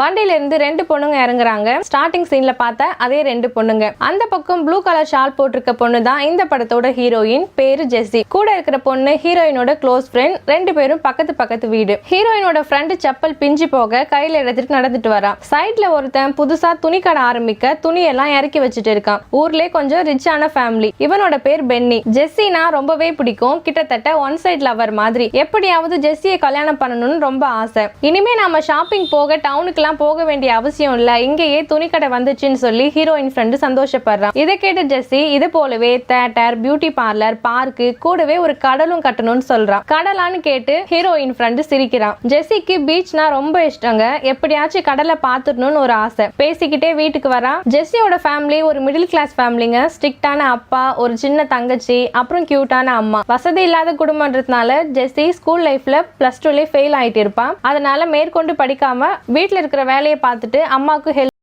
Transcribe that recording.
வண்டியில இருந்து ரெண்டு பொண்ணுங்க இறங்குறாங்க. ஸ்டார்டிங் சீன்ல பார்த்த அதே ரெண்டு பொண்ணுங்க. அந்த பக்கம் ப்ளூ கலர் ஷால் போட்டிருக்க பொண்ணு தான் இந்த படத்தோட ஹீரோயின் பேரு ஜெஸ்ஸி கூட இருக்கிற பொண்ணு ஹீரோயினோட க்ளோஸ் ஃப்ரெண்ட் ரெண்டு பேரும் பக்கத்து பக்கத்து வீடு. ஹீரோயினோட ஃப்ரெண்டு செப்பல் பிஞ்சு போக கையில எடுத்துட்டு நடந்துட்டு வரான் சைட்ல ஒருத்தன் புதுசா துணி கடை ஆரம்பிக்க துணியெல்லாம் இறக்கி வச்சுட்டு இருக்கான். ஊர்லயே கொஞ்சம் ரிச்சான ஃபேமிலி இவனோட பேர் பென்னி ஜெஸ்ஸினா ரொம்பவே பிடிக்கும். கிட்டத்தட்ட ஒன் சைட் லவர் மாதிரி. எப்படியாவது ஜெஸ்ஸியை கல்யாணம் பண்ணணும்னு ரொம்ப ஆசை. இனிமே நாம ஷாப்பிங் போக டவுனுக்குலாம் போக வேண்டிய அவசியம் இல்ல. இங்கேயே துணிக்கடை வந்துச்சுன்னு சொல்லி ஹீரோயின் ஃப்ரெண்டு சந்தோஷப்படுறான். இதை கேட்ட ஜெஸ்ஸி இது போலவே தேட்டர் பியூட்டி பார்லர் பார்க்கு கூடவே ஒரு கடலும் கட்டணும்னு சொல்றான். கடலான்னு கேட்டு ஹீரோயின் ஃப்ரெண்டு சிரிக்கிறான். ஜெஸ்ஸிக்கு பீச்னா ரொம்ப இஷ்டங்க. எப்படியாச்சும் கடலை பார்த்துடணும்னு ஒரு ஆசை. பேசிக்கிட்டே வீட்டுக்கு வரான். ஜெஸ்ஸியோட ஃபேமிலி ஒரு மிடில் கிளாஸ் ஃபேமிலிங்க ஸ்ட்ரிக்டான அப்பா ஒரு சின்ன தங்கச்சி அப்புறம் கியூட்டான அம்மா. வசதி இல்லாத குடும்பம்ன்றதுனால ஜெஸ்ஸி ஸ்கூல் லைஃப்ல பிளஸ் டூலேயே ஃபெயில் ஆயிட்டு இருப்பான் அதனால மேற்கொண்டு படிக்காம வீட்டில் இருக்கிற வேலையை பார்த்துட்டு அம்மாவுக்கு ஹெல்ப்